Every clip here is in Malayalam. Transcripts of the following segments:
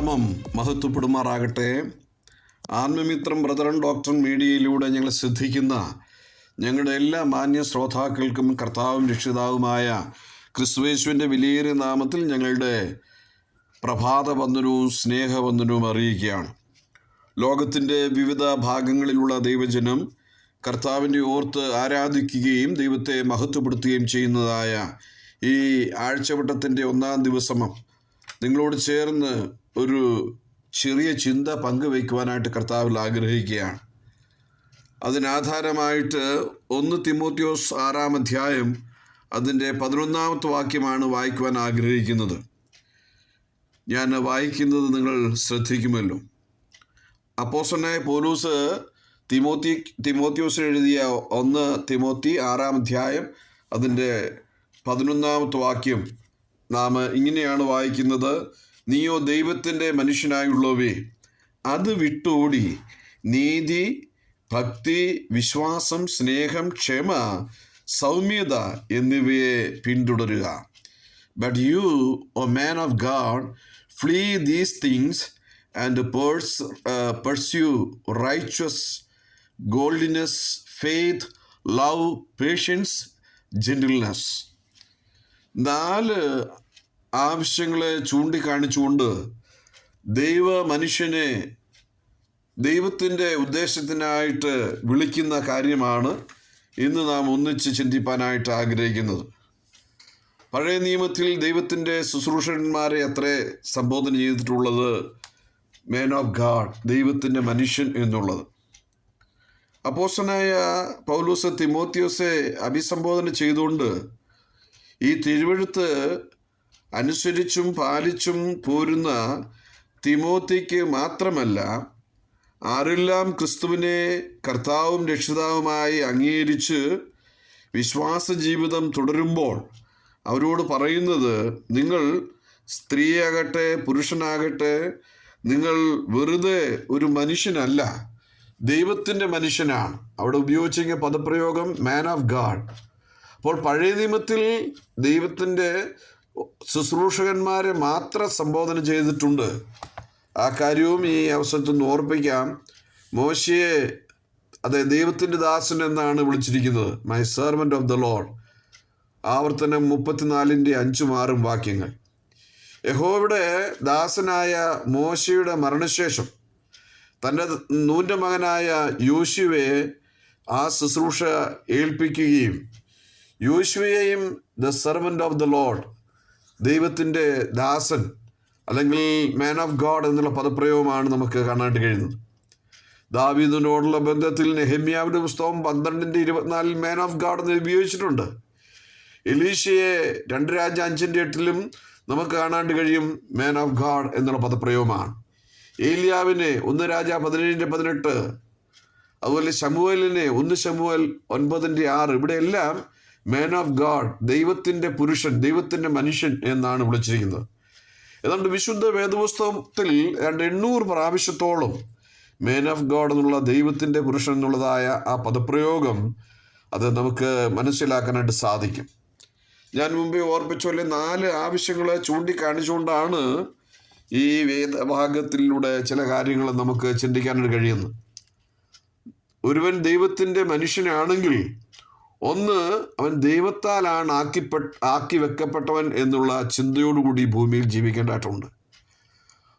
ദൈവനാമം മഹത്വപ്പെടുമാറാകട്ടെ. ആത്മമിത്രം ബ്രദറൻ ഡോക്ടർ മീഡിയയിലൂടെ ഞങ്ങൾ ശ്രദ്ധിക്കുന്ന ഞങ്ങളുടെ എല്ലാ മാന്യ ശ്രോതാക്കൾക്കും കർത്താവും രക്ഷിതാവുമായ ക്രിസ്തുവേശുവിന്റെ വിലയേറിയ നാമത്തിൽ ഞങ്ങളുടെ പ്രഭാത വന്ദനവും സ്നേഹവന്ദനവും അറിയിക്കുകയാണ്. ലോകത്തിന്റെ വിവിധ ഭാഗങ്ങളിലുള്ള ദൈവജനം കർത്താവിന്റെ ഓർത്ത് ആരാധിക്കുകയും ദൈവത്തെ മഹത്വപ്പെടുത്തുകയും ചെയ്യുന്നതായ ഈ ആഴ്ചവട്ടത്തിന്റെ ഒന്നാം ദിവസം നിങ്ങളോട് ചേർന്ന് ഒരു ചെറിയ ചിന്ത പങ്കുവയ്ക്കുവാനായിട്ട് കർത്താവിൽ ആഗ്രഹിക്കുകയാണ്. അതിനാധാരമായിട്ട് ഒന്ന് തിമോത്യോസ് ആറാം അധ്യായം അതിന്റെ പതിനൊന്നാമത്തെ വാക്യമാണ് വായിക്കുവാൻ ആഗ്രഹിക്കുന്നത്. ഞാൻ വായിക്കുന്നത് നിങ്ങൾ ശ്രദ്ധിക്കുമല്ലോ. അപ്പോസനായ പോലൂസ് തിമോത്തി തിമോത്യോസ് എഴുതിയ ഒന്ന് തിമോത്തി ആറാം അധ്യായം അതിന്റെ പതിനൊന്നാമത്തെ വാക്യം നാം ഇങ്ങനെയാണ് വായിക്കുന്നത്. നീയോ ദൈവത്തിന്റെ മനുഷ്യനായുള്ളവേ അത് വിട്ടോടി. നീതി ഭക്തി വിശ്വാസം സ്നേഹം ക്ഷമ സൗമ്യത എന്നിവയെ പിന്തുടരുക. But you O man of God flee these things and purse pursue റൈച്വസ് godliness faith love patience gentleness നാല് ആവശ്യങ്ങളെ ചൂണ്ടിക്കാണിച്ചുകൊണ്ട് ദൈവ മനുഷ്യനെ ദൈവത്തിന്റെ ഉദ്ദേശത്തിനായിട്ട് വിളിക്കുന്ന കാര്യമാണ് ഇന്ന് നാം ഒന്നിച്ച് ചിന്തിപ്പാനായിട്ട് ആഗ്രഹിക്കുന്നത്. പഴയ നിയമത്തിൽ ദൈവത്തിന്റെ ശുശ്രൂഷന്മാരെ അത്ര സംബോധന ചെയ്തിട്ടുള്ളത് മേൻ ഓഫ് ഗാഡ് ദൈവത്തിന്റെ മനുഷ്യൻ എന്നുള്ളത്. അപ്പോസനായ പൗലൂസ് തിമോത്യോസെ അഭിസംബോധന ചെയ്തുകൊണ്ട് ഈ തിരുവഴുത്ത് അനുസരിച്ചും പാലിച്ചും പോരുന്ന തിമോത്തിക്ക് മാത്രമല്ല ആരെല്ലാം ക്രിസ്തുവിനെ കർത്താവും രക്ഷിതാവുമായി അംഗീകരിച്ച് വിശ്വാസ ജീവിതം തുടരുമ്പോൾ അവരോട് പറയുന്നത് നിങ്ങൾ സ്ത്രീയാകട്ടെ പുരുഷനാകട്ടെ നിങ്ങൾ വെറുതെ ഒരു മനുഷ്യനല്ല ദൈവത്തിന്റെ മനുഷ്യനാണ്. അവിടെ ഉപയോഗിച്ചിരിക്കുന്ന പദപ്രയോഗം മാൻ ഓഫ് ഗാഡ് അപ്പോൾ പഴയ നിയമത്തിൽ ദൈവത്തിന്റെ ശുശ്രൂഷകന്മാരെ മാത്രം സംബോധന ചെയ്തിട്ടുണ്ട്. ആ കാര്യവും ഈ അവസരത്തിൽ നിന്ന് ഓർപ്പിക്കാം. മോശയെ അതെ ദൈവത്തിന്റെ ദാസൻ എന്നാണ് വിളിച്ചിരിക്കുന്നത്. My servant of the Lord ആവർത്തനം മുപ്പത്തിനാലിന്റെ അഞ്ചും ആറും വാക്യങ്ങൾ. യഹോയുടെ ദാസനായ മോശയുടെ മരണശേഷം തന്റെ നൂന്റെ മകനായ യോശുവയെ ആ ശുശ്രൂഷ ഏൽപ്പിക്കുകയും യോശുവയെയും the servant of the Lord ദൈവത്തിന്റെ ദാസൻ അല്ലെങ്കിൽ മാൻ ഓഫ് ഗോഡ് എന്നുള്ള പദപ്രയോഗമാണ് നമുക്ക് കാണാനായിട്ട് കഴിയുന്നത്. ദാവീദിനോടുള്ള ബന്ധത്തിൽ നെഹമ്യാവിന്റെ പുസ്തകം പന്ത്രണ്ടിന്റെ ഇരുപത്തിനാലിൽ മാൻ ഓഫ് ഗാഡ് എന്ന് ഉപയോഗിച്ചിട്ടുണ്ട്. എലീഷയെ രണ്ട് രാജ അഞ്ചിന്റെ എട്ടിലും നമുക്ക് കാണാണ്ട് കഴിയും മാൻ ഓഫ് ഗാഡ് എന്നുള്ള പദപ്രയോഗമാണ്. ഏലിയാവിനെ ഒന്ന് രാജ പതിനേഴിന്റെ പതിനെട്ട് അതുപോലെ ശമുവലിനെ ഒന്ന് ശമുവൽ ഒൻപതിന്റെ ആറ് ഇവിടെയെല്ലാം മാൻ ഓഫ് ഗാഡ് ദൈവത്തിന്റെ പുരുഷൻ ദൈവത്തിന്റെ മനുഷ്യൻ എന്നാണ് വിളിച്ചിരിക്കുന്നത്. ഏതാണ്ട് വിശുദ്ധ വേദപുസ്തകത്തിൽ രണ്ട് എണ്ണൂറ് പ്രാവശ്യത്തോളം മേൻ ഓഫ് ഗോഡ് എന്നുള്ള ദൈവത്തിന്റെ പുരുഷൻ എന്നുള്ളതായ ആ പദപ്രയോഗം അത് നമുക്ക് മനസ്സിലാക്കാനായിട്ട് സാധിക്കും. ഞാൻ മുമ്പേ ഓർപ്പിച്ച പോലെ നാല് ആവശ്യങ്ങളെ ചൂണ്ടിക്കാണിച്ചുകൊണ്ടാണ് ഈ വേദഭാഗത്തിലൂടെ ചില കാര്യങ്ങൾ നമുക്ക് ചിന്തിക്കാനായിട്ട് കഴിയുന്നത്. ഒരുവൻ ദൈവത്തിന്റെ മനുഷ്യനാണെങ്കിൽ ഒന്ന് അവൻ ദൈവത്താലാണ് ആക്കിപ്പെട്ട ആക്കി വെക്കപ്പെട്ടവൻ എന്നുള്ള ചിന്തയോടുകൂടി ഭൂമിയിൽ ജീവിക്കേണ്ടതായിട്ടുണ്ട്.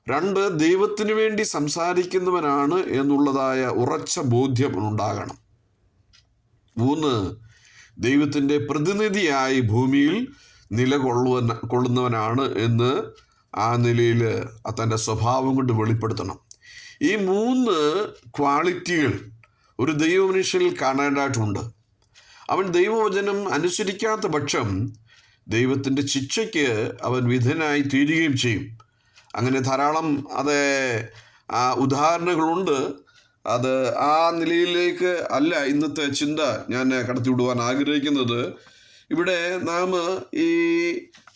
രണ്ട് ദൈവത്തിന് വേണ്ടി സംസാരിക്കുന്നവനാണ് എന്നുള്ളതായ ഉറച്ച ബോധ്യം ഉണ്ടാകണം. മൂന്ന് ദൈവത്തിന്റെ പ്രതിനിധിയായി ഭൂമിയിൽ നിലകൊള്ളുവൻ കൊള്ളുന്നവനാണ് എന്ന് ആ നിലയിൽ തന്റെ സ്വഭാവം കൊണ്ട് വെളിപ്പെടുത്തണം. ഈ മൂന്ന് ക്വാളിറ്റികൾ ഒരു ദൈവമനുഷ്യനിൽ കാണേണ്ടതായിട്ടുണ്ട്. അവൻ ദൈവവചനം അനുസരിക്കാത്ത പക്ഷം ദൈവത്തിന്റെ ശിക്ഷയ്ക്ക് അവൻ വിധനായി തീരുകയും ചെയ്യും. അങ്ങനെ ധാരാളം അത് ഉദാഹരണങ്ങളുണ്ട്. അത് ആ നിലയിലേക്ക് അല്ല ഇന്നത്തെ ചിന്ത ഞാൻ കടത്തിവിടുവാൻ ആഗ്രഹിക്കുന്നത്. ഇവിടെ നാം ഈ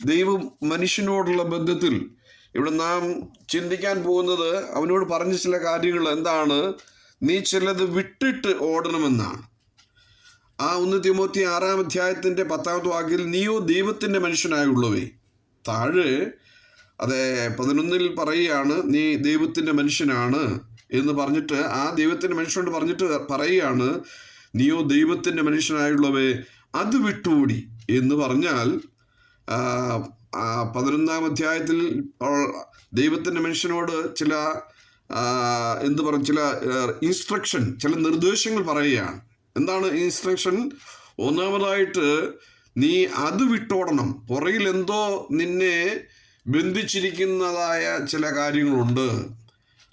ദൈവം മനുഷ്യനോടുള്ള ബന്ധത്തിൽ ഇവിടെ നാം ചിന്തിക്കാൻ പോകുന്നത് അവനോട് പറഞ്ഞ ചില കാര്യങ്ങൾ എന്താണ്? നീ ചിലത് വിട്ടിട്ട് ഓടണമെന്നാണ്. ആ ഒന്ന് തിമോത്തി ആറാം അധ്യായത്തിന്റെ പത്താമത്തെ വാക്കിൽ നീയോ ദൈവത്തിന്റെ മനുഷ്യനായുള്ളവേ. താഴെ അതെ പതിനൊന്നിൽ പറയുകയാണ് നീ ദൈവത്തിന്റെ മനുഷ്യനാണ് എന്ന് പറഞ്ഞിട്ട് ആ ദൈവത്തിന്റെ മനുഷ്യനോട് പറഞ്ഞിട്ട് പറയുകയാണ് നീയോ ദൈവത്തിന്റെ മനുഷ്യനായുള്ളവേ അത് വിട്ടുകൂടി എന്ന് പറഞ്ഞാൽ പതിനൊന്നാം അധ്യായത്തിൽ ദൈവത്തിന്റെ മനുഷ്യനോട് ചില എന്ത് പറയും ചില ഇൻസ്ട്രക്ഷൻ ചില നിർദ്ദേശങ്ങൾ പറയുകയാണ്. എന്താണ് ഇൻസ്ട്രക്ഷൻ ഒന്നാമതായിട്ട് നീ അത് വിട്ടോടണം. പുറകിൽ എന്തോ നിന്നെ ബന്ധിച്ചിരിക്കുന്നതായ ചില കാര്യങ്ങളുണ്ട്.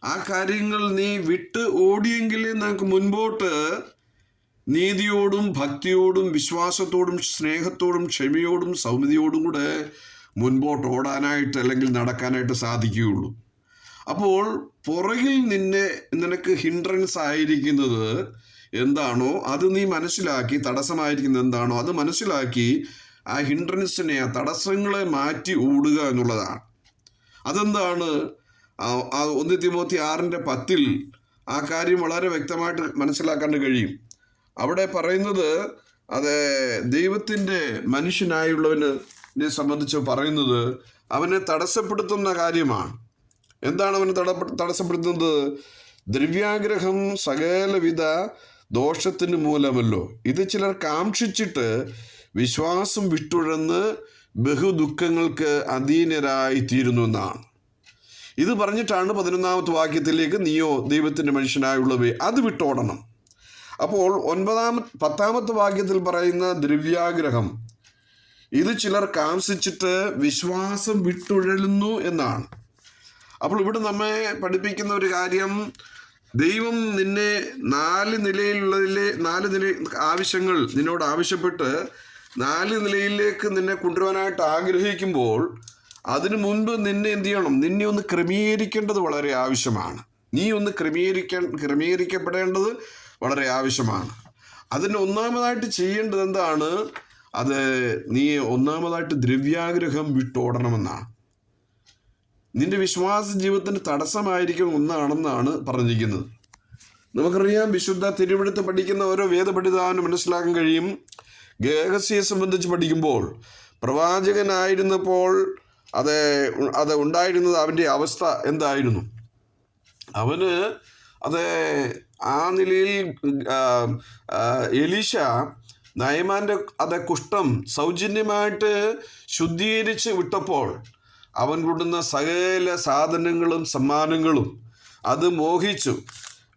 ആ കാര്യങ്ങൾ നീ വിട്ട് ഓടിയെങ്കിലേ നമുക്ക് മുൻപോട്ട് നീതിയോടും ഭക്തിയോടും വിശ്വാസത്തോടും സ്നേഹത്തോടും ക്ഷമയോടും സൗമ്യതയോടും കൂടെ മുൻപോട്ട് ഓടാനായിട്ട് അല്ലെങ്കിൽ നടക്കാനായിട്ട് സാധിക്കുകയുള്ളൂ. അപ്പോൾ പുറകിൽ നിന്നെ നിനക്ക് ഹിൻഡ്രൻസ് ആയിരിക്കുന്നത് എന്താണോ അത് നീ മനസ്സിലാക്കി തടസ്സമായിരിക്കുന്ന എന്താണോ അത് മനസ്സിലാക്കി ആ ഹിൻഡ്രൻസിനെ ആ തടസ്സങ്ങളെ മാറ്റി ഓടുക എന്നുള്ളതാണ്. അതെന്താണ്? ഒന്ന് തിമോത്തി ആറിന്റെ പത്തിൽ ആ കാര്യം വളരെ വ്യക്തമായിട്ട് മനസ്സിലാക്കാൻ കഴിയും. അവിടെ പറയുന്നത് അത് ദൈവത്തിന്റെ മനുഷ്യനായുള്ളവനെ സംബന്ധിച്ച് പറയുന്നത് അവനെ തടസ്സപ്പെടുത്തുന്ന കാര്യമാണ്. എന്താണ് അവനെ തട തടസ്സപ്പെടുത്തുന്നത്? ദ്രവ്യാഗ്രഹം സകലവിധ ദോഷത്തിന് മൂലമല്ലോ. ഇത് ചിലർ കാക്ഷിച്ചിട്ട് വിശ്വാസം വിട്ടുഴന്ന് ബഹുദുഃഖങ്ങൾക്ക് അധീനരായി തീരുന്നു എന്നാണ്. ഇത് പറഞ്ഞിട്ടാണ് പതിനൊന്നാമത്തെ വാക്യത്തിലേക്ക് നീയോ ദൈവത്തിന്റെ മനുഷ്യനായുള്ളവേ അത് വിട്ടോടണം. അപ്പോൾ ഒൻപതാമ പത്താമത്തെ വാക്യത്തിൽ പറയുന്ന ദ്രവ്യാഗ്രഹം. ഇത് ചിലർ കാംസിച്ചിട്ട് വിശ്വാസം വിട്ടുഴലുന്നു എന്നാണ്. അപ്പോൾ ഇവിടെ നമ്മെ പഠിപ്പിക്കുന്ന ഒരു കാര്യം ദൈവം നിന്നെ നാല് നിലയിലുള്ളതിലെ നാല് നില ആവശ്യങ്ങൾ നിന്നോട് ആവശ്യപ്പെട്ട് നാല് നിലയിലേക്ക് നിന്നെ കൊണ്ടുവരാനായിട്ട് ആഗ്രഹിക്കുമ്പോൾ അതിനു മുൻപ് നിന്നെ എന്ത് ചെയ്യണം? നിന്നെ ഒന്ന് ക്രമീകരിക്കേണ്ടത് വളരെ ആവശ്യമാണ്. നീ ഒന്ന് ക്രമീകരിക്കാൻ ക്രമീകരിക്കപ്പെടേണ്ടത് വളരെ ആവശ്യമാണ്. അതിന് ഒന്നാമതായിട്ട് ചെയ്യേണ്ടത് എന്താണ്? അത് നീ ഒന്നാമതായിട്ട് ദ്രവ്യാഗ്രഹം വിട്ടോടണമെന്നാണ്. നിന്റെ വിശ്വാസ ജീവിതത്തിന് തടസ്സമായിരിക്കും ഒന്നാണെന്നാണ് പറഞ്ഞിരിക്കുന്നത്. നമുക്കറിയാം വിശുദ്ധ തിരുവിടുത്ത് പഠിക്കുന്ന ഓരോ വേദപഠിതാവിന് മനസ്സിലാക്കാൻ കഴിയും. ഗേഹസ്യയെ സംബന്ധിച്ച് പഠിക്കുമ്പോൾ പ്രവാചകനായിരുന്നപ്പോൾ അത് അത് ഉണ്ടായിരുന്നത് അവന്റെ അവസ്ഥ എന്തായിരുന്നു? അവന് അത് ആ നിലയിൽ എലീഷ നയമാന്റെ അത് കുഷ്ഠം സൗജന്യമായിട്ട് ശുദ്ധീകരിച്ച് വിട്ടപ്പോൾ അവൻ കൊണ്ടുന്ന സകല സാധനങ്ങളും സമ്മാനങ്ങളും അത് മോഹിച്ചു.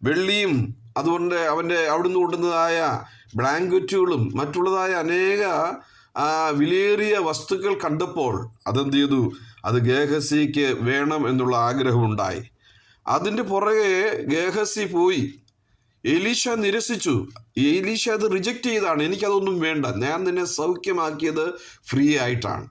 വെള്ളിയും അതുകൊണ്ട് അവന്റെ അവിടുന്ന് കൊണ്ടുന്നതായ ബ്ലാങ്കറ്റുകളും മറ്റുള്ളതായ അനേക വിലയേറിയ വസ്തുക്കൾ കണ്ടപ്പോൾ അതെന്ത് ചെയ്തു? അത് ഗേഹസിക്ക് വേണം എന്നുള്ള ആഗ്രഹമുണ്ടായി. അതിന്റെ പുറകെ ഗേഹസി പോയി. എലീഷ നിരസിച്ചു. എലീഷ അത് റിജക്റ്റ് ചെയ്താണ്. എനിക്കതൊന്നും വേണ്ട. ഞാൻ നിന്നെ സൗഖ്യമാക്കിയത് ഫ്രീ ആയിട്ടാണ്.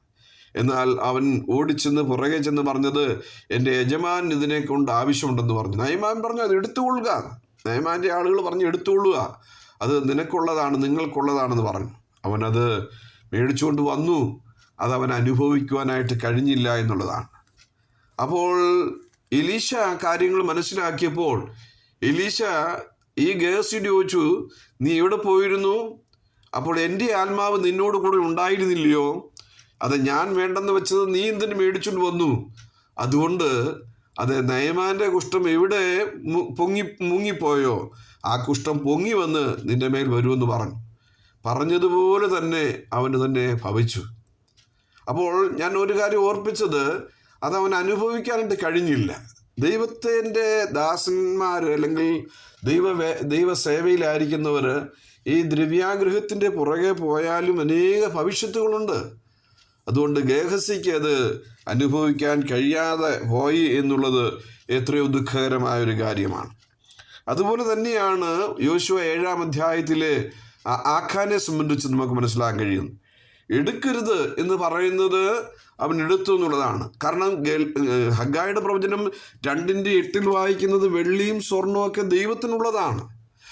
എന്നാൽ അവൻ ഓടിച്ചെന്ന് പുറകെ ചെന്ന് പറഞ്ഞത് എന്റെ യജമാൻ ഇതിനെ കൊണ്ട് ആവശ്യമുണ്ടെന്ന് പറഞ്ഞു. നയമാൻ പറഞ്ഞു അത് എടുത്തുകൊള്ളുക. നയമാന്റെ ആളുകൾ പറഞ്ഞു എടുത്തുകൊള്ളുക. അത് നിനക്കുള്ളതാണ് നിങ്ങൾക്കുള്ളതാണെന്ന് പറഞ്ഞു. അവനത് മേടിച്ചുകൊണ്ട് വന്നു. അത് അവൻ അനുഭവിക്കുവാനായിട്ട് കഴിഞ്ഞില്ല എന്നുള്ളതാണ്. അപ്പോൾ എലീശ കാര്യങ്ങൾ മനസ്സിലാക്കിയപ്പോൾ എലീശ ഈ ഗേഹസിയോട് ചോദിച്ചു നീ എവിടെ പോയിരുന്നു? അപ്പോൾ എന്റെ ആത്മാവ് നിന്നോട് കൂടെ ഉണ്ടായിരുന്നില്ലയോ? അത് ഞാൻ വേണ്ടെന്ന് വെച്ചത് നീ എന്തിനു മേടിച്ചുകൊണ്ട് വന്നു? അതുകൊണ്ട് അത് നയമാന്റെ കുഷ്ഠം എവിടെ പൊങ്ങി മുങ്ങിപ്പോയോ? ആ കുഷ്ഠം പൊങ്ങി വന്ന് നിന്റെ മേൽ വരുമെന്ന് പറഞ്ഞു പറഞ്ഞതുപോലെ തന്നെ അവന് തന്നെ ഭവിച്ചു. അപ്പോൾ ഞാൻ ഒരു കാര്യം ഓർപ്പിച്ചത് അത് അവൻ അനുഭവിക്കാനായിട്ട് കഴിഞ്ഞില്ല. ദൈവത്തിന്റെ ദാസന്മാർ അല്ലെങ്കിൽ ദൈവ ദൈവസേവയിലായിരിക്കുന്നവർ ഈ ദ്രവ്യാഗ്രഹത്തിന്റെ പുറകെ പോയാലും അനേക ഭവിഷ്യത്തുകളുണ്ട്. അതുകൊണ്ട് ഗേഹസിക്ക് അത് അനുഭവിക്കാൻ കഴിയാതെ പോയി എന്നുള്ളത് എത്രയോ ദുഃഖകരമായ ഒരു കാര്യമാണ്. അതുപോലെ തന്നെയാണ് യോശുവ ഏഴാം അധ്യായത്തിലെ ആഖാനെ സംബന്ധിച്ച് നമുക്ക് മനസ്സിലാക്കാൻ കഴിയുന്നു എടുക്കരുത് എന്ന് പറയുന്നത് അവൻ എടുത്തു എന്നുള്ളതാണ്. കാരണം ഹഗായുടെ പ്രവചനം രണ്ടിന്റെ എട്ടിൽ വായിക്കുന്നത് വെള്ളിയും സ്വർണവും ഒക്കെ ദൈവത്തിനുള്ളതാണ്.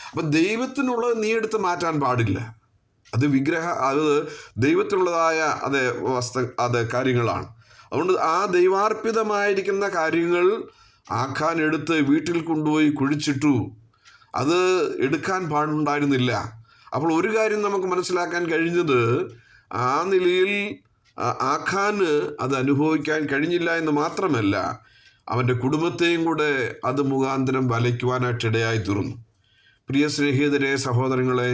അപ്പം ദൈവത്തിനുള്ളത് നീ എടുത്ത് മാറ്റാൻ പാടില്ല. അത് വിഗ്രഹ അത് ദൈവത്തിലുള്ളതായ അത് വസ്തു അത് കാര്യങ്ങളാണ്. അതുകൊണ്ട് ആ ദൈവാർപ്പിതമായിരിക്കുന്ന കാര്യങ്ങൾ ആഖാൻ എടുത്ത് വീട്ടിൽ കൊണ്ടുപോയി കുഴിച്ചിട്ടു. അത് എടുക്കാൻ പാടുണ്ടായിരുന്നില്ല. അപ്പോൾ ഒരു കാര്യം നമുക്ക് മനസ്സിലാക്കാൻ കഴിഞ്ഞത് ആ നിലയിൽ ആഖാന് അത് അനുഭവിക്കാൻ കഴിഞ്ഞില്ല എന്ന് മാത്രമല്ല അവന്റെ കുടുംബത്തെയും കൂടെ അത് മുഖാന്തരം വലയ്ക്കുവാനായിട്ട് ഇടയായി തീർന്നു. പ്രിയ സ്നേഹിതരെ സഹോദരങ്ങളെ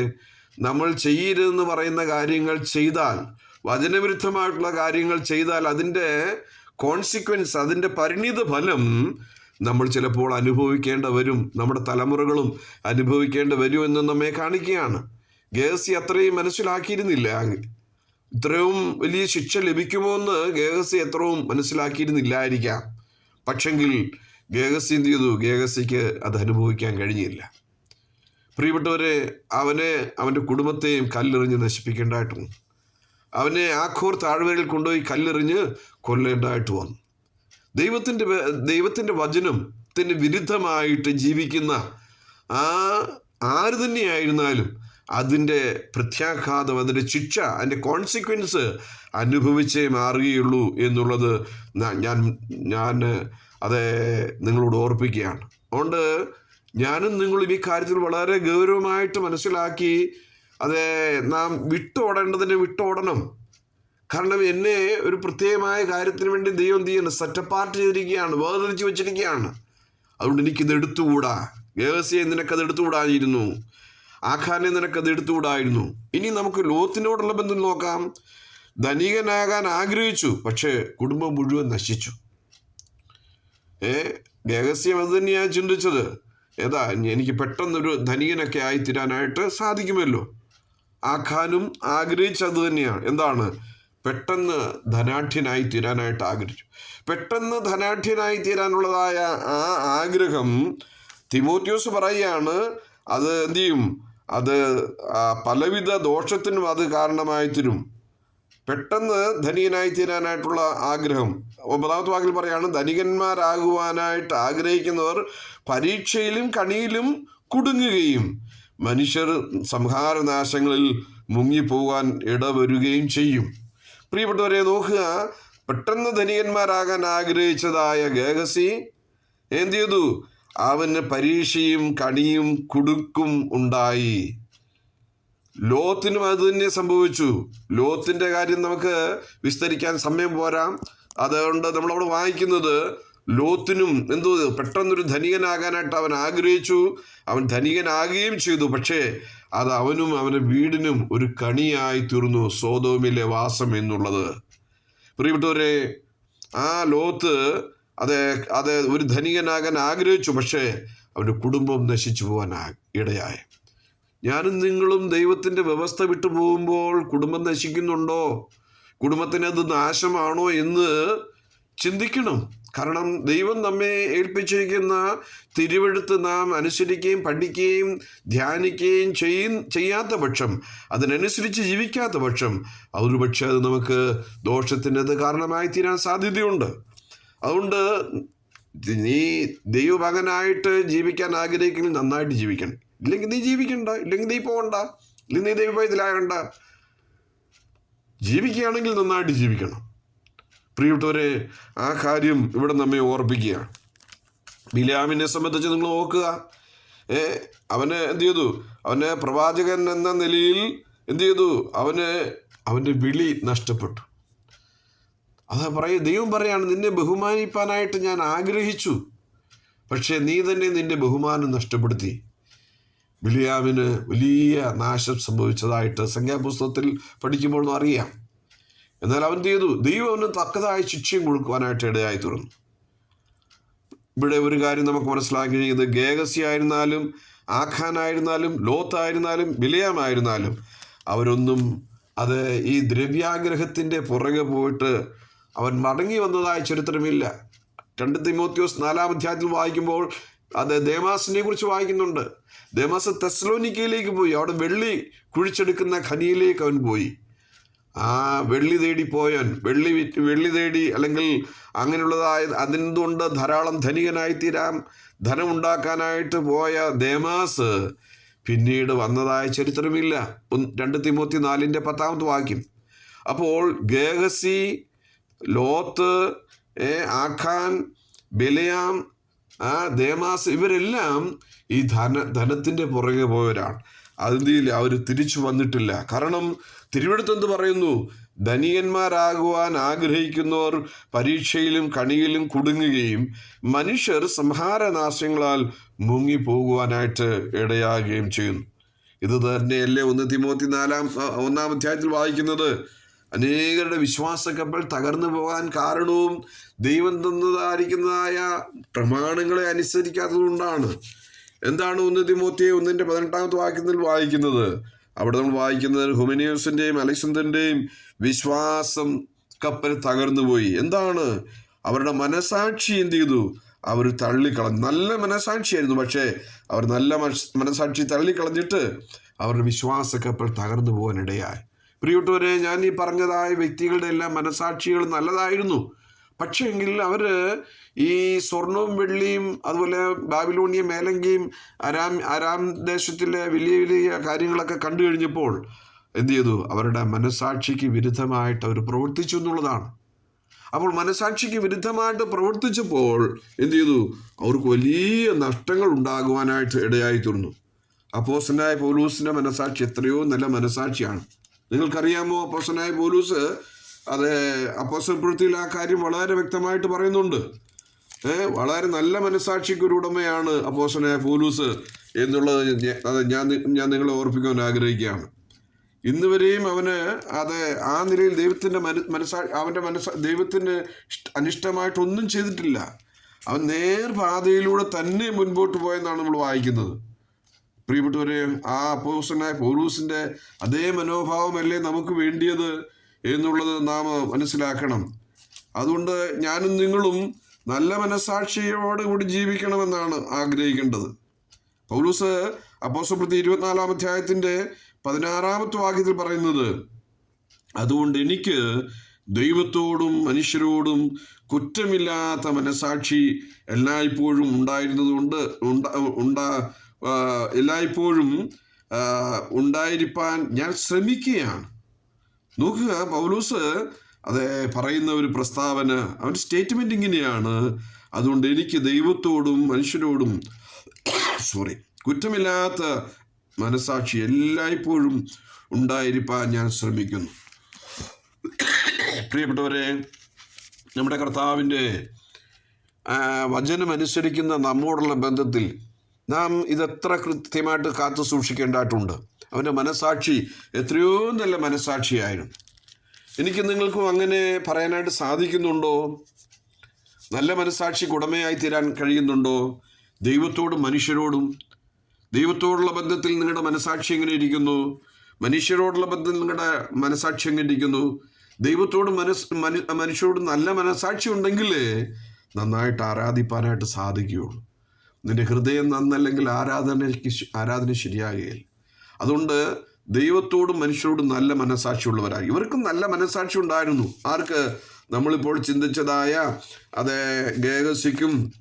നമ്മൾ ചെയ്യരുതെന്ന് പറയുന്ന കാര്യങ്ങൾ ചെയ്താൽ വചനവിരുദ്ധമായിട്ടുള്ള കാര്യങ്ങൾ ചെയ്താൽ അതിന്റെ കോൺസിക്വൻസ് അതിന്റെ പരിണിത ഫലം നമ്മൾ ചിലപ്പോൾ അനുഭവിക്കേണ്ട വരും. നമ്മുടെ തലമുറകളും അനുഭവിക്കേണ്ട വരും എന്ന് നമ്മെ കാണിക്കുകയാണ്. ഗേഹസി അത്രയും മനസ്സിലാക്കിയിരുന്നില്ല. ഇത്രയും വലിയ ശിക്ഷ ലഭിക്കുമോ എന്ന് ഗേഹസി എത്രയും മനസ്സിലാക്കിയിരുന്നില്ലായിരിക്കാം. പക്ഷെങ്കിൽ ഗേഹസി എന്ത് ചെയ്തു? ഗേഹസിക്ക് അത് അനുഭവിക്കാൻ കഴിഞ്ഞില്ല. പ്രിയപ്പെട്ടവരെ അവനെ അവന്റെ കുടുംബത്തെയും കല്ലെറിഞ്ഞ് നശിപ്പിക്കേണ്ടതായിട്ട് അവനെ ആഖോർ താഴ്വരയിൽ കൊണ്ടുപോയി കല്ലെറിഞ്ഞ് കൊല്ലേണ്ടതായിട്ട് വന്നു. ദൈവത്തിന്റെ ദൈവത്തിന്റെ വചനത്തിന് വിരുദ്ധമായിട്ട് ജീവിക്കുന്ന ആ ആര് തന്നെയായിരുന്നാലും അതിന്റെ പ്രത്യാഘാതം അതിന്റെ ശിക്ഷ അതിന്റെ കോൺസിക്വൻസ് അനുഭവിച്ചേ മാറുകയുള്ളൂ എന്നുള്ളത് ഞാൻ ഞാൻ അത് നിങ്ങളോട് ഓർപ്പിക്കുകയാണ്. അതുകൊണ്ട് ഞാനും നിങ്ങളും ഈ കാര്യത്തിൽ വളരെ ഗൗരവമായിട്ട് മനസ്സിലാക്കി അത് നാം വിട്ടോടേണ്ടതിന് വിട്ടോടണം. കാരണം എന്നെ ഒരു പ്രത്യേകമായ കാര്യത്തിന് വേണ്ടി ദൈവം ചെയ്യുന്നു? സെറ്റപ്പാർട്ട് ചെയ്തിരിക്കുകയാണ് വേർതിരിച്ച് വെച്ചിരിക്കുകയാണ്. അതുകൊണ്ട് എനിക്കിത് എടുത്തുകൂടാ? ഗേഹസിയെ നിനക്കത് എടുത്തുകൂടായിരുന്നു ആഖാനെ നിനക്കത് എടുത്തുകൂടായിരുന്നു. ഇനി നമുക്ക് ലോത്തിനോടുള്ള ബന്ധം നോക്കാം. ധനികനാകാൻ ആഗ്രഹിച്ചു പക്ഷേ കുടുംബം മുഴുവൻ നശിച്ചു. ഏ രഹസ്യം അത് തന്നെയാണ് ചിന്തിച്ചത്. ഏതാ എനിക്ക് പെട്ടെന്നൊരു ധനികനൊക്കെ ആയിത്തീരാനായിട്ട് സാധിക്കുമല്ലോ. ആഖാനും ആഗ്രഹിച്ചത് തന്നെയാണ്. എന്താണ്? പെട്ടെന്ന് ധനാഠ്യനായി തീരാനായിട്ട് ആഗ്രഹിച്ചു. പെട്ടെന്ന് ധനാഠ്യനായി തീരാനുള്ളതായ ആ ആഗ്രഹം തിമോത്യോസ് പറയുകയാണ് അത് എന്ത് ചെയ്യും? അത് ആ, പലവിധ ദോഷത്തിനും അത് കാരണമായി തീരും പെട്ടെന്ന് ധനികനായി തീരാനായിട്ടുള്ള ആഗ്രഹം. ഒമ്പതാമത്തെ വാക്കിൽ പറയാണ് ധനികന്മാരാകുവാനായിട്ട് ആഗ്രഹിക്കുന്നവർ പരീക്ഷയിലും കണിയിലും കുടുങ്ങുകയും മനുഷ്യർ സംഹാരനാശങ്ങളിൽ മുങ്ങിപ്പോകാൻ ഇടവരുകയും ചെയ്യും. പ്രിയപ്പെട്ടവരെ നോക്കുക. പെട്ടെന്ന് ധനികന്മാരാകാൻ ആഗ്രഹിച്ചതായ ഗേഹസി എന്ത് ചെയ്തു? അവന് പരീക്ഷയും കണിയും കുടുക്കും ഉണ്ടായി. ലോത്തിനും അത് തന്നെ സംഭവിച്ചു. ലോത്തിന്റെ കാര്യം നമുക്ക് വിസ്തരിക്കാൻ സമയം പോരാ. അതുകൊണ്ട് നമ്മളവിടെ വായിക്കുന്നത് ലോത്തിനും എന്തോ പെട്ടെന്നൊരു ധനികനാകാനായിട്ട് അവൻ ആഗ്രഹിച്ചു. അവൻ ധനികനാകുകയും ചെയ്തു. പക്ഷേ അത് അവനും അവന്റെ വീടിനും ഒരു കണിയായി തീർന്നു. സോതോമിലെ വാസം എന്നുള്ളത്. പ്രിയപ്പെട്ടവരെ ആ ലോത്ത് അത് അത് ഒരു ധനികനാകാൻ ആഗ്രഹിച്ചു. പക്ഷേ അവന്റെ കുടുംബം നശിച്ചു പോകാൻ ഇടയായി. ഞാനും നിങ്ങളും ദൈവത്തിന്റെ വ്യവസ്ഥ വിട്ടു പോകുമ്പോൾ കുടുംബം നശിക്കുന്നുണ്ടോ? കുടുംബത്തിന് അത് നാശമാണോ എന്ന് ചിന്തിക്കണം. കാരണം ദൈവം നമ്മെ ഏൽപ്പിച്ചിരിക്കുന്ന തിരുവെടുത്ത് നാം അനുസരിക്കുകയും പഠിക്കുകയും ധ്യാനിക്കുകയും ചെയ്യും ചെയ്യാത്ത പക്ഷം അതിനനുസരിച്ച് ജീവിക്കാത്ത പക്ഷം ഒരുപക്ഷെ പക്ഷേ അത് നമുക്ക് ദോഷത്തിന്റെത് കാരണമായി തീരാൻ സാധ്യതയുണ്ട്. അതുകൊണ്ട് നീ ദൈവമകനായിട്ട് ജീവിക്കാൻ ആഗ്രഹിക്കുമെങ്കിൽ നന്നായിട്ട് ജീവിക്കണം. ഇല്ലെങ്കിൽ നീ ജീവിക്കണ്ട ഇല്ലെങ്കിൽ നീ പോകണ്ട ഇല്ലെങ്കിൽ നീ ദൈവഭയത്തിലാകണ്ട. ജീവിക്കുകയാണെങ്കിൽ നന്നായിട്ട് ജീവിക്കണം. പ്രിയപ്പെട്ടവരെ ആ കാര്യം ഇവിടെ നമ്മെ ഓർപ്പിക്കുകയാണ് ബിലാമിനെ സംബന്ധിച്ച് നിങ്ങൾ നോക്കുക ഏ അവനെ എന്ത് ചെയ്തു? അവനെ പ്രവാചകൻ എന്ന നിലയിൽ എന്ത് ചെയ്തു? അവന് അവന്റെ വിളി നഷ്ടപ്പെട്ടു. അത് പറയും ദൈവം പറയാണ് നിന്നെ ബഹുമാനിപ്പാനായിട്ട് ഞാൻ ആഗ്രഹിച്ചു. പക്ഷേ നീ തന്നെ നിന്റെ ബഹുമാനം നഷ്ടപ്പെടുത്തി. ബിലിയാമിന് വലിയ നാശം സംഭവിച്ചതായിട്ട് സംഖ്യാപുസ്തകത്തിൽ പഠിക്കുമ്പോൾ അറിയാം. എന്നാൽ അവൻ ചെയ്തു? ദൈവം അവന് തക്കതായ ശിക്ഷയും കൊടുക്കുവാനായിട്ട് ഇടയായി തീർന്നു ഇവിടെ ഒരു കാര്യം നമുക്ക് മനസ്സിലാക്കിയത് ഗേഗസി ആയിരുന്നാലും ആഖാനായിരുന്നാലും ലോത്തായിരുന്നാലും ബിലയാമായിരുന്നാലും അവരൊന്നും അത് ഈ ദ്രവ്യാഗ്രഹത്തിന്റെ പുറകെ പോയിട്ട് അവൻ മടങ്ങി വന്നതായ ചരിത്രമില്ല. രണ്ട് തിമോത്യോസ് നാലാം അധ്യായത്തിൽ വായിക്കുമ്പോൾ അത് ദേമാസിനെ കുറിച്ച് വായിക്കുന്നുണ്ട്. ദേമാസ് തെസ്ലോനിക്കയിലേക്ക് പോയി. അവിടെ വെള്ളി കുഴിച്ചെടുക്കുന്ന ഖനിയിലേക്ക് അവൻ പോയി. ആ വെള്ളി തേടി പോയാൻ വെള്ളി വിറ്റ് വെള്ളി തേടി അല്ലെങ്കിൽ അങ്ങനെയുള്ളതായ അതിനെന്തുകൊണ്ട് ധാരാളം ധനികനായി തീരാം ധനമുണ്ടാക്കാനായിട്ട് പോയ ദേമാസ് പിന്നീട് വന്നതായ ചരിത്രമില്ല. രണ്ട് തിമൂത്തി നാലിന്റെ പത്താമത്തെ വാക്യം. അപ്പോൾ ഗേഹസി ലോത്ത് ആഖാൻ ബിലയാം ആ ദേമാസ് ഇവരെല്ലാം ഈ ധന ധനത്തിന്റെ പുറകെ പോയവരാണ്. അതിൽ അവർ തിരിച്ചു വന്നിട്ടില്ല. കാരണം തിരുവെടുത്ത് എന്ത് പറയുന്നു? ധനികന്മാരാകുവാൻ ആഗ്രഹിക്കുന്നവർ പരീക്ഷയിലും കണിയിലും കുടുങ്ങുകയും മനുഷ്യർ സംഹാരനാശങ്ങളാൽ മുങ്ങിപ്പോകുവാനായിട്ട് ഇടയാകുകയും ചെയ്യുന്നു. ഇത് തന്നെയല്ലേ ഒന്ന് തിമോത്തി നാലാം ഒന്നാം അധ്യായത്തിൽ വായിക്കുന്നത്? അനേകരുടെ വിശ്വാസ കപ്പൽ തകർന്നു പോകാൻ കാരണവും ദൈവം തന്നതായിരിക്കുന്നതായ പ്രമാണങ്ങളെ അനുസരിക്കാത്തതുകൊണ്ടാണ്. എന്താണ് ഒന്ന് തിമോത്തിയെ ഒന്നിന്റെ പതിനെട്ടാമത്തെ വാക്യത്തിൽ വായിക്കുന്നത്? അവിടെ നമ്മൾ വായിക്കുന്നത് ഹുമനിയോസിന്റെയും അലക്സണ്ടറിന്റെയും വിശ്വാസം കപ്പൽ തകർന്നുപോയി എന്താണ്? അവരുടെ മനസാക്ഷി എന്ത് ചെയ്തു? അവർ തള്ളിക്കളഞ്ഞു. നല്ല മനസാക്ഷിയായിരുന്നു പക്ഷേ അവർ നല്ല മനസ്- മനസാക്ഷി തള്ളിക്കളഞ്ഞിട്ട് അവരുടെ വിശ്വാസ കപ്പൽ തകർന്നു പോകാനിടയായി. പ്രിയപ്പെട്ടവരെ ഞാൻ ഈ പറഞ്ഞതായ വ്യക്തികളുടെ എല്ലാം മനസാക്ഷികൾ നല്ലതായിരുന്നു. പക്ഷേ എങ്കിൽ അവർ ഈ സ്വർണവും വെള്ളിയും അതുപോലെ ബാബിലോണിയ മേലങ്കയും അരാം അരാം ദേശത്തിലെ വലിയ വലിയ കാര്യങ്ങളൊക്കെ കണ്ടു കഴിഞ്ഞപ്പോൾ എന്തു ചെയ്തു? അവരുടെ മനസാക്ഷിക്ക് വിരുദ്ധമായിട്ട് അവർ പ്രവർത്തിച്ചു എന്നുള്ളതാണ്. അപ്പോൾ മനസാക്ഷിക്ക് വിരുദ്ധമായിട്ട് പ്രവർത്തിച്ചപ്പോൾ എന്തു ചെയ്തു? അവർക്ക് വലിയ നഷ്ടങ്ങൾ ഉണ്ടാകുവാനായിട്ട് ഇടയായി തീർന്നു. അപ്പോസനായ പോലൂസിന്റെ മനസാക്ഷി എത്രയോ നല്ല മനസാക്ഷിയാണ് നിങ്ങൾക്കറിയാമോ അപ്പോസനായ പോലൂസ് അത് അപ്പോസപ്പുറത്തിൽ ആ കാര്യം വളരെ വ്യക്തമായിട്ട് പറയുന്നുണ്ട്. വളരെ നല്ല മനസാക്ഷിക്ക് ഒരു ഉടമയാണ് അപ്പോസനെ പോലൂസ് എന്നുള്ളത് അത് ഞാൻ ഞാൻ നിങ്ങളെ ഓർപ്പിക്കാൻ ആഗ്രഹിക്കുകയാണ്. ഇന്ന് വരെയും അവന് അത് ആ നിലയിൽ ദൈവത്തിന്റെ മന മനസ്സാ അവന്റെ മനസ്സ ദൈവത്തിന് അനിഷ്ടമായിട്ടൊന്നും ചെയ്തിട്ടില്ല. അവൻ നേർ പാതയിലൂടെ തന്നെ മുൻപോട്ട് പോയെന്നാണ് നമ്മൾ വായിക്കുന്നത്. പ്രിയപ്പെട്ടവരെ ആ അപ്പോസനായ പൗലൂസിന്റെ അതേ മനോഭാവമല്ലേ നമുക്ക് വേണ്ടിയത്? എന്നുള്ളത് നാം മനസ്സിലാക്കണം. അതുകൊണ്ട് ഞാനും നിങ്ങളും നല്ല മനസാക്ഷിയോട് കൂടി ജീവിക്കണമെന്നാണ് ആഗ്രഹിക്കേണ്ടത്. പൗലൂസ് അപ്പോസപ്രതി ഇരുപത്തിനാലാം അധ്യായത്തിന്റെ പതിനാറാമത്തെ വാക്യത്തിൽ പറയുന്നത് അതുകൊണ്ട് എനിക്ക് ദൈവത്തോടും മനുഷ്യരോടും കുറ്റമില്ലാത്ത മനസാക്ഷി എല്ലായ്പ്പോഴും ഉണ്ടായിരുന്നതുകൊണ്ട് ഉണ്ടാ എല്ലായ്പ്പോഴും ഉണ്ടായിരിക്കാൻ ഞാൻ ശ്രമിക്കുകയാണ്. നോക്കുക പൗലൂസ് അത് പറയുന്ന ഒരു പ്രസ്താവന അവന്റെ സ്റ്റേറ്റ്മെന്റ് ഇങ്ങനെയാണ്. അതുകൊണ്ട് എനിക്ക് ദൈവത്തോടും മനുഷ്യരോടും സോറി കുറ്റമില്ലാത്ത മനസാക്ഷി എല്ലായ്പ്പോഴും ഉണ്ടായിരിക്കാൻ ഞാൻ ശ്രമിക്കുന്നു. പ്രിയപ്പെട്ടവരെ നമ്മുടെ കർത്താവിന്റെ വചനമനുസരിക്കുന്ന നമ്മോടുള്ള ബന്ധത്തിൽ നാം ഇതെത്ര കൃത്യമായിട്ട് കാത്തു സൂക്ഷിക്കേണ്ടതായിട്ടുണ്ട്. അവന്റെ മനസാക്ഷി എത്രയോ നല്ല മനസാക്ഷിയായിരുന്നു എനിക്ക് നിങ്ങൾക്കും അങ്ങനെ പറയാനായിട്ട് സാധിക്കുന്നുണ്ടോ? നല്ല മനസാക്ഷി ഉടമയായി തീരാൻ കഴിയുന്നുണ്ടോ? ദൈവത്തോടും മനുഷ്യരോടും? ദൈവത്തോടുള്ള ബന്ധത്തിൽ നിങ്ങളുടെ മനസാക്ഷി എങ്ങനെ ഇരിക്കുന്നു? മനുഷ്യരോടുള്ള ബന്ധത്തിൽ നിങ്ങളുടെ മനസാക്ഷി എങ്ങനെ ഇരിക്കുന്നു? ദൈവത്തോടും മനസ് മനു മനുഷ്യരോടും നല്ല മനസാക്ഷി ഉണ്ടെങ്കിലേ നന്നായിട്ട് ആരാധിപ്പാനായിട്ട് സാധിക്കുകയുള്ളൂ. നിന്റെ ഹൃദയം നന്നല്ലെങ്കിൽ ആരാധനയ്ക്ക് ആരാധന ശരിയാകുകയില്ല. അതുകൊണ്ട് ദൈവത്തോടും മനുഷ്യരോടും നല്ല മനസാക്ഷിയുള്ളവരായി ഇവർക്കും നല്ല മനസാക്ഷി ഉണ്ടായിരുന്നു. ആർക്ക്? നമ്മളിപ്പോൾ ചിന്തിച്ചതായ അത് ഗേഹസിക്കും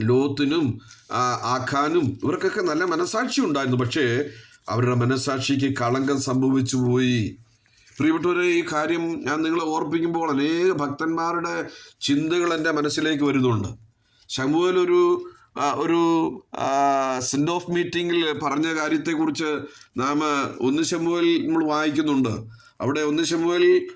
ലോത്തിനും ആഖാനും ഇവർക്കൊക്കെ നല്ല മനസാക്ഷി ഉണ്ടായിരുന്നു. പക്ഷേ അവരുടെ മനസാക്ഷിക്ക് കളങ്കം സംഭവിച്ചു പോയി. പ്രിയപ്പെട്ടവരെ ഈ കാര്യം ഞാൻ നിങ്ങളെ ഓർപ്പിക്കുമ്പോൾ അനേക ഭക്തന്മാരുടെ ചിന്തകൾ എന്റെ മനസ്സിലേക്ക് വരുന്നുണ്ട്. ശമുവേൽ ഒരു സെൻഡ് ഓഫ് മീറ്റിങ്ങിൽ പറഞ്ഞ കാര്യത്തെക്കുറിച്ച് നാം ഒന്ന് ശമ്പുവിൽ നമ്മൾ വായിക്കുന്നുണ്ട്. അവിടെ ഒന്ന് ശമ്പുവിൽ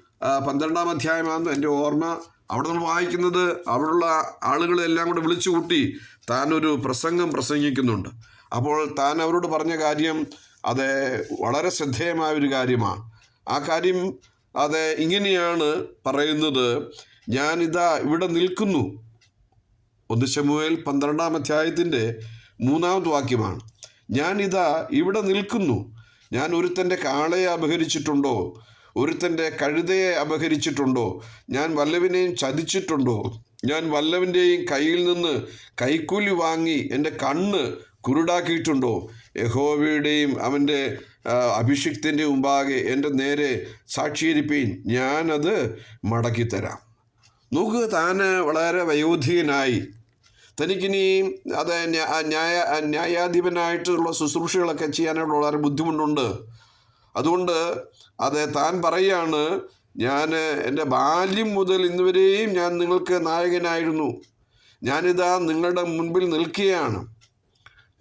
പന്ത്രണ്ടാം അധ്യായമാണ് എന്റെ ഓർമ്മ. അവിടെ നമ്മൾ വായിക്കുന്നത് അവിടെയുള്ള ആളുകളെല്ലാം കൂടെ വിളിച്ചു കൂട്ടി താനൊരു പ്രസംഗം പ്രസംഗിക്കുന്നുണ്ട്. അപ്പോൾ താൻ അവരോട് പറഞ്ഞ കാര്യം അത് വളരെ ശ്രദ്ധേയമായ ഒരു കാര്യമാണ്. ആ കാര്യം അത് ഇങ്ങനെയാണ് പറയുന്നത്. ഞാനിതാ ഇവിടെ നിൽക്കുന്നു. ഒന്ന് ശമുവേൽ പന്ത്രണ്ടാം അധ്യായത്തിന്റെ മൂന്നാമത് വാക്യമാണ്. ഞാൻ ഇതാ ഇവിടെ നിൽക്കുന്നു. ഞാൻ ഒരുത്തന്റെ കാളയെ അപഹരിച്ചിട്ടുണ്ടോ? ഒരുത്തന്റെ കഴുതയെ അപഹരിച്ചിട്ടുണ്ടോ? ഞാൻ വല്ലവിനെയും ചതിച്ചിട്ടുണ്ടോ? ഞാൻ വല്ലവന്റെയും കയ്യിൽ നിന്ന് കൈക്കൂലി വാങ്ങി എന്റെ കണ്ണ് കുരുടാക്കിയിട്ടുണ്ടോ? യഹോവയുടെയും അവന്റെ അഭിഷിക്തിന്റെ മുമ്പാകെ എന്റെ നേരെ സാക്ഷീകരിപ്പീൻ. ഞാനത് മടക്കിത്തരാം. നോക്കുക താൻ വളരെ വയോധികനായി. തനിക്കിനി അത് ന്യാ- ന്യായ ന്യായാധിപനായിട്ടുള്ള ശുശ്രൂഷകളൊക്കെ ചെയ്യാനായിട്ട് വളരെ ബുദ്ധിമുട്ടുണ്ട്. അതുകൊണ്ട് അത് താൻ പറയാണ് ഞാൻ എന്റെ ബാല്യം മുതൽ ഇന്നുവരെയും ഞാൻ നിങ്ങൾക്ക് നായകനായിരുന്നു. ഞാനിതാ നിങ്ങളുടെ മുൻപിൽ നിൽക്കുകയാണ്.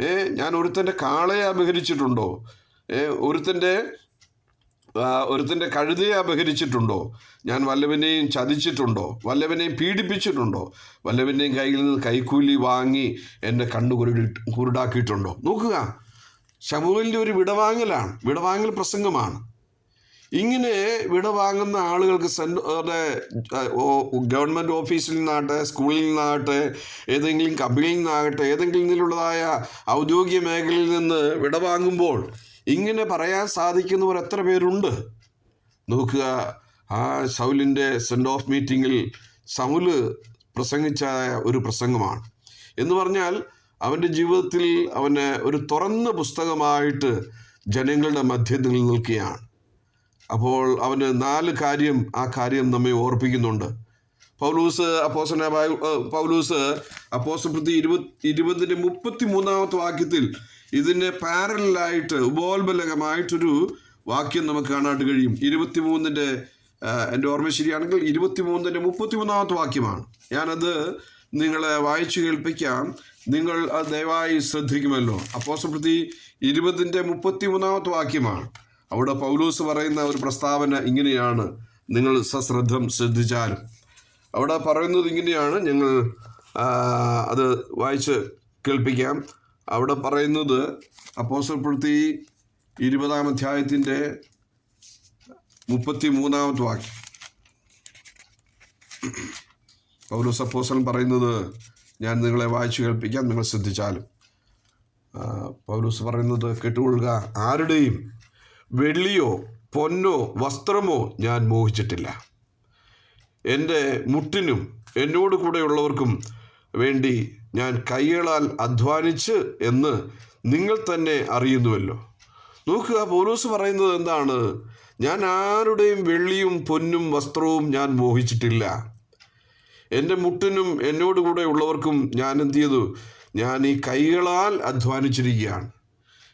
ഏ ഞാൻ ഒരുത്തന്റെ കാളയെ അപഹരിച്ചിട്ടുണ്ടോ? ഏ ഒരുത്തന്റെ ഒരുത്തിന്റെ കഴുതയെ അപഹരിച്ചിട്ടുണ്ടോ? ഞാൻ വല്ലവനെയും ചതിച്ചിട്ടുണ്ടോ? വല്ലവനെയും പീഡിപ്പിച്ചിട്ടുണ്ടോ? വല്ലവന്റെയും കയ്യിൽ നിന്ന് കൈക്കൂലി വാങ്ങി എന്റെ കണ്ണു കുരുടി കുരുടാക്കിയിട്ടുണ്ടോ? നോക്കുക. ശമുവലിന്റെ ഒരു വിടവാങ്ങലാണ് വിടവാങ്ങൽ പ്രസംഗമാണ്. ഇങ്ങനെ വിടവാങ്ങുന്ന ആളുകൾക്ക് സെന്റെ ഗവൺമെന്റ് ഓഫീസിൽ നിന്നാകട്ടെ സ്കൂളിൽ നിന്നാകട്ടെ ഏതെങ്കിലും കമ്പനിയിൽ നിന്നാകട്ടെ ഏതെങ്കിലും ഇതിലുള്ളതായ ഔദ്യോഗിക മേഖലയിൽ നിന്ന് വിടവാങ്ങുമ്പോൾ ഇങ്ങനെ പറയാൻ സാധിക്കുന്നവർ എത്ര പേരുണ്ട്? നോക്കുക. ആ സൗലിന്റെ സെൻഡ് ഓഫ് മീറ്റിങ്ങിൽ സൗൽ പ്രസംഗിച്ച ഒരു പ്രസംഗമാണ്. എന്ന് പറഞ്ഞാൽ അവന്റെ ജീവിതത്തിൽ അവന് ഒരു തുറന്ന പുസ്തകമായിട്ട് ജനങ്ങളുടെ മധ്യത്തിൽ നിൽക്കുകയാണ്. അപ്പോൾ അവന് നാല് കാര്യം ആ കാര്യം നമ്മെ ഓർപ്പിക്കുന്നുണ്ട്. പൗലൂസ് അപ്പോസന പൗലൂസ് അപ്പോസപ്രതി ഇരുപത് ഇരുപതിന്റെ മുപ്പത്തി മൂന്നാമത്തെ വാക്യത്തിൽ ഇതിന് പാരലായിട്ട് ഉപോത്ബലകമായിട്ടൊരു വാക്യം നമുക്ക് കാണാനായിട്ട് കഴിയും. ഇരുപത്തി മൂന്നിന്റെ എന്റെ ഓർമ്മ ശരിയാണെങ്കിൽ ഇരുപത്തി മുപ്പത്തിമൂന്നാമത്തെ മുപ്പത്തി മൂന്നാമത്തെ വാക്യമാണ്. ഞാനത് നിങ്ങളെ വായിച്ചു കേൾപ്പിക്കാം. നിങ്ങൾ അത് ദയവായി ശ്രദ്ധിക്കുമല്ലോ. അപ്പോസപ്രതി ഇരുപതിന്റെ മുപ്പത്തി മൂന്നാമത്തെ വാക്യമാണ്. അവിടെ പൗലൂസ് പറയുന്ന ഒരു പ്രസ്താവന ഇങ്ങനെയാണ്. നിങ്ങൾ സശ്രദ്ധം ശ്രദ്ധിച്ചാലും. അവിടെ പറയുന്നത് ഇങ്ങനെയാണ്. ഞങ്ങൾ അത് വായിച്ച് കേൾപ്പിക്കാം. അവിടെ പറയുന്നത് അപ്പോസപ്പെടുത്തി ഇരുപതാം അധ്യായത്തിന്റെ മുപ്പത്തി മൂന്നാമത്തെ വാക്യം. പൗലോസ് അപ്പോസൻ പറയുന്നത് ഞാൻ നിങ്ങളെ വായിച്ചു കേൾപ്പിക്കാൻ നിങ്ങൾ ശ്രദ്ധിച്ചാലും. പൗലോസ് പറയുന്നത് കേട്ടുകൊള്ളുക ആരുടെയും വെള്ളിയോ പൊന്നോ വസ്ത്രമോ ഞാൻ മോഹിച്ചിട്ടില്ല. എന്റെ മുട്ടിനും എന്നോട് കൂടെയുള്ളവർക്കും വേണ്ടി ഞാൻ കൈകളാൽ അധ്വാനിച്ച് എന്ന് നിങ്ങൾ തന്നെ അറിയുന്നുവല്ലോ. നോക്കുക പോലൂസ് പറയുന്നത് എന്താണ്? ഞാൻ ആരുടെയും വെള്ളിയും പൊന്നും വസ്ത്രവും ഞാൻ മോഹിച്ചിട്ടില്ല. എന്റെ മുട്ടിനും എന്നോട് കൂടെ ഉള്ളവർക്കും ഞാൻ എന്ത് ചെയ്തു? ഞാൻ ഈ കൈകളാൽ അധ്വാനിച്ചിരിക്കുകയാണ്.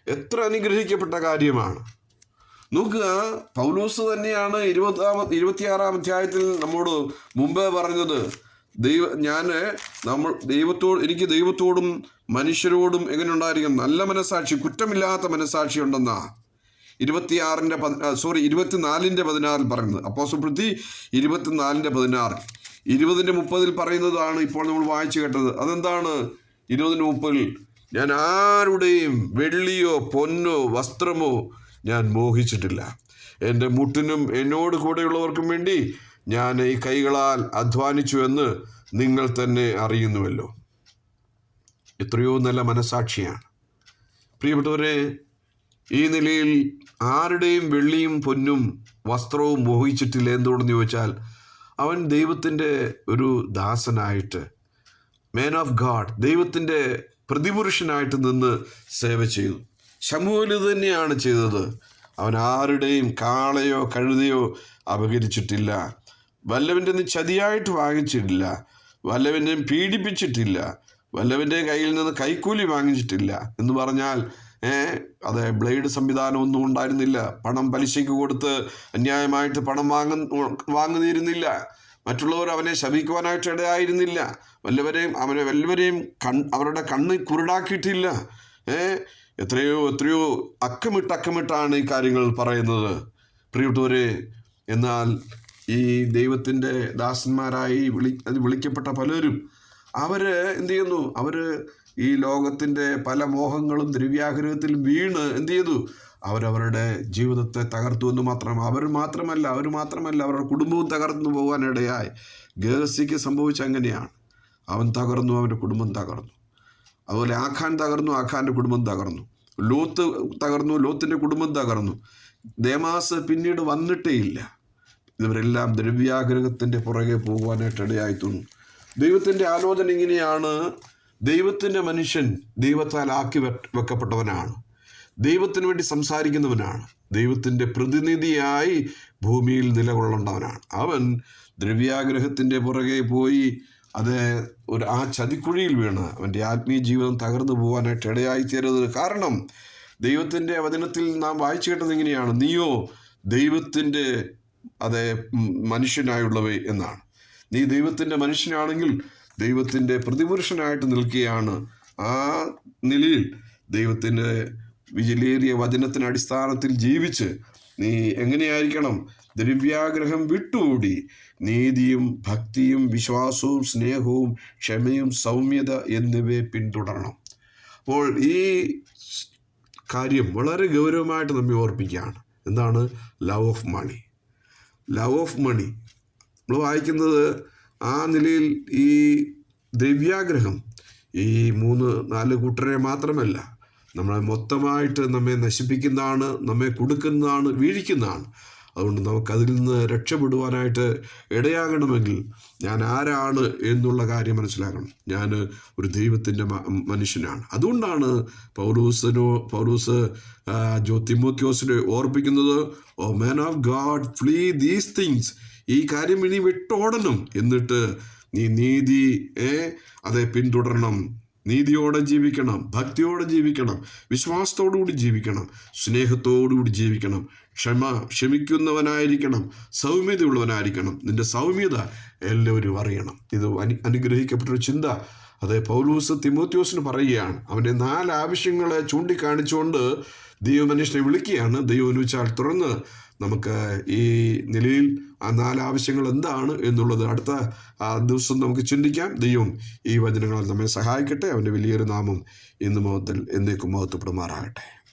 എത്ര അനുഗ്രഹിക്കപ്പെട്ട കാര്യമാണ്. നോക്കുക പൗലൂസ് തന്നെയാണ് ഇരുപതാമ ഇരുപത്തിയാറാം അധ്യായത്തിൽ നമ്മോട് മുമ്പേ പറഞ്ഞത്. ദൈവ ഞാൻ നമ്മൾ ദൈവത്തോട് എനിക്ക് ദൈവത്തോടും മനുഷ്യരോടും എങ്ങനെ ഉണ്ടായിരിക്കും? നല്ല മനസാക്ഷി കുറ്റമില്ലാത്ത മനസാക്ഷി ഉണ്ടെന്നാ. ഇരുപത്തിയാറിന്റെ സോറി ഇരുപത്തിനാലിന്റെ പതിനാറിൽ പറയുന്നത്. അപ്പോൾ സുപ്രതി ഇരുപത്തിനാലിന്റെ പതിനാറിൽ. ഇരുപതിന്റെ മുപ്പതിൽ പറയുന്നതാണ് ഇപ്പോൾ നമ്മൾ വായിച്ചു കേട്ടത്. അതെന്താണ്? ഇരുപതിന്റെ മുപ്പതിൽ ഞാൻ ആരുടെയും വെള്ളിയോ പൊന്നോ വസ്ത്രമോ ഞാൻ മോഹിച്ചിട്ടില്ല. എന്റെ മുട്ടിനും എന്നോട് കൂടെയുള്ളവർക്കും വേണ്ടി ഞാൻ ഈ കൈകളാൽ അധ്വാനിച്ചു എന്ന് നിങ്ങൾ തന്നെ അറിയുന്നുവല്ലോ. എത്രയോ നല്ല മനസാക്ഷിയാണ്. പ്രിയപ്പെട്ടവരെ ഈ നിലയിൽ ആരുടെയും വെള്ളിയും പൊന്നും വസ്ത്രവും മോഹിച്ചിട്ടില്ല എന്തുകൊണ്ടെന്ന് ചോദിച്ചാൽ അവൻ ദൈവത്തിന്റെ ഒരു ദാസനായിട്ട് മാൻ ഓഫ് ഗാഡ് ദൈവത്തിന്റെ പ്രതിപുരുഷനായിട്ട് നിന്ന് സേവ ചെയ്തു ശമൂഹൽ തന്നെയാണ് ചെയ്തത്. അവൻ ആരുടെയും കാളയോ കഴുതയോ അപകരിച്ചിട്ടില്ല വല്ലവന്റെ നിന്ന് ചതിയായിട്ട് വാങ്ങിച്ചിട്ടില്ല. വല്ലവന്റെയും പീഡിപ്പിച്ചിട്ടില്ല. വല്ലവന്റെ കയ്യിൽ നിന്ന് കൈക്കൂലി വാങ്ങിച്ചിട്ടില്ല എന്ന് പറഞ്ഞാൽ അതെ ബ്ലേഡ് സംവിധാനം ഒന്നും ഉണ്ടായിരുന്നില്ല. പണം പലിശയ്ക്ക് കൊടുത്ത് അന്യായമായിട്ട് പണം വാങ്ങ വാങ്ങുന്നിരുന്നില്ല. മറ്റുള്ളവർ അവനെ ശപിക്കുവാനായിട്ട് ഇടയായിരുന്നില്ല. വല്ലവരെയും അവനെ വല്ലവരെയും കൺ അവരുടെ കണ്ണ് കുരുടാക്കിയിട്ടില്ല. ഏ എത്രയോ എത്രയോ അക്കമിട്ട് അക്കമിട്ടാണ് ഈ കാര്യങ്ങൾ പറയുന്നത്. പ്രിയപ്പെട്ടവരെ എന്നാൽ ഈ ദൈവത്തിന്റെ ദാസന്മാരായി വിളി വിളിക്കപ്പെട്ട പലരും അവർ എന്തു ചെയ്യുന്നു? അവർ ഈ ലോകത്തിന്റെ പല മോഹങ്ങളും ദ്രവ്യാഗ്രഹത്തിലും വീണ് എന്ത് ചെയ്തു? അവരവരുടെ ജീവിതത്തെ തകർത്തു എന്ന് മാത്രം അവർ മാത്രമല്ല അവർ മാത്രമല്ല അവരുടെ കുടുംബവും തകർന്നു പോകാനിടയായി. ഗേഹസിക്ക് സംഭവിച്ച അങ്ങനെയാണ്. അവൻ തകർന്നു അവന്റെ കുടുംബം തകർന്നു. അതുപോലെ ആഖാൻ തകർന്നു ആഖാന്റെ കുടുംബം തകർന്നു. ലോത്ത് തകർന്നു ലോത്തിന്റെ കുടുംബം തകർന്നു. ദേമാസ് പിന്നീട് വന്നിട്ടേ ഇല്ല. ഇവരെല്ലാം ദ്രവ്യാഗ്രഹത്തിന്റെ പുറകെ പോകുവാനായിട്ട് ഇടയായി തോന്നും ദൈവത്തിന്റെ ആലോചന ഇങ്ങനെയാണ്. ദൈവത്തിന്റെ മനുഷ്യൻ ദൈവത്താൽ ആക്കി വെക്കപ്പെട്ടവനാണ്. ദൈവത്തിന് വേണ്ടി സംസാരിക്കുന്നവനാണ്. ദൈവത്തിന്റെ പ്രതിനിധിയായി ഭൂമിയിൽ നിലകൊള്ളേണ്ടവനാണ്. അവൻ ദ്രവ്യാഗ്രഹത്തിന്റെ പുറകെ പോയി അത് ഒരു ആ ചതിക്കുഴിയിൽ വീണ് അവന്റെ ആത്മീയ ജീവിതം തകർന്നു പോകാനായിട്ട് ഇടയായി തീരരുത് കാരണം ദൈവത്തിന്റെ വചനത്തിൽ നാം വായിച്ചു കേട്ടത് എങ്ങനെയാണ് നീയോ ദൈവത്തിന്റെ അതെ മനുഷ്യനായുള്ളവേ എന്നാണ്. നീ ദൈവത്തിന്റെ മനുഷ്യനാണെങ്കിൽ ദൈവത്തിന്റെ പ്രതിപുരുഷനായിട്ട് നിൽക്കുകയാണ്. ആ നിലയിൽ ദൈവത്തിന്റെ വിജലേറിയ വചനത്തിന് അടിസ്ഥാനത്തിൽ ജീവിച്ച് നീ എങ്ങനെയായിരിക്കണം ദ്രവ്യാഗ്രഹം വിട്ടുകൂടി? നീതിയും ഭക്തിയും വിശ്വാസവും സ്നേഹവും ക്ഷമയും സൗമ്യത എന്നിവയെ പിന്തുടരണം. അപ്പോൾ ഈ കാര്യം വളരെ ഗൗരവമായിട്ട് നമ്മെ ഓർപ്പിക്കുകയാണ്. എന്താണ്? Love of money love of money നമ്മൾ വായിക്കുന്നത് ആ നിലയിൽ ഈ ദ്രവ്യാഗ്രഹം ഈ മൂന്ന് നാല് കൂട്ടരെ മാത്രമല്ല നമ്മളെ മൊത്തമായിട്ട് നമ്മെ നശിപ്പിക്കുന്നതാണ് നമ്മെ കൊടുക്കുന്നതാണ് വീഴിക്കുന്നതാണ്. അതുകൊണ്ട് നമുക്കതിൽ നിന്ന് രക്ഷപ്പെടുവാനായിട്ട് ഇടയാകണമെങ്കിൽ ഞാൻ ആരാണ് എന്നുള്ള കാര്യം മനസ്സിലാക്കണം. ഞാൻ ഒരു ദൈവത്തിന്റെ മനുഷ്യനാണ്. അതുകൊണ്ടാണ് പൗലൂസിനോ പൗലൂസ് ജോ തിമോക്യോസിനെ ഓർപ്പിക്കുന്നത് O man of God flee these things ഈ കാര്യം ഇനി വിട്ടോടണം. എന്നിട്ട് നീ നീതി അതെ പിന്തുടരണം. നീതിയോടെ ജീവിക്കണം ഭക്തിയോടെ ജീവിക്കണം വിശ്വാസത്തോടുകൂടി ജീവിക്കണം സ്നേഹത്തോടുകൂടി ജീവിക്കണം ക്ഷമ ക്ഷമിക്കുന്നവനായിരിക്കണം സൗമ്യതയുള്ളവനായിരിക്കണം. നിന്റെ സൗമ്യത എല്ലാവരും അറിയണം. ഇത് അനു അനുഗ്രഹിക്കപ്പെട്ടൊരു ചിന്ത. അതേ പൗലൂസ് തിമോത്യോസിന് പറയുകയാണ്. അവന്റെ നാല് ആവശ്യങ്ങളെ ചൂണ്ടിക്കാണിച്ചുകൊണ്ട് ദൈവമനുഷ്യനെ വിളിക്കുകയാണ്. ദൈവം അനുവദിച്ചാൽ തുറന്ന് നമുക്ക് ഈ നിലയിൽ ആ നാലാവശ്യങ്ങൾ എന്താണ് എന്നുള്ളത് അടുത്ത ദിവസം നമുക്ക് ചിന്തിക്കാം. ദൈവം ഈ വചനങ്ങളെ നമ്മെ സഹായിക്കട്ടെ. അവന്റെ വലിയൊരു നാമം ഇന്ന് മുതൽ എന്നേക്കും മഹത്വപ്പെടുമാറാകട്ടെ.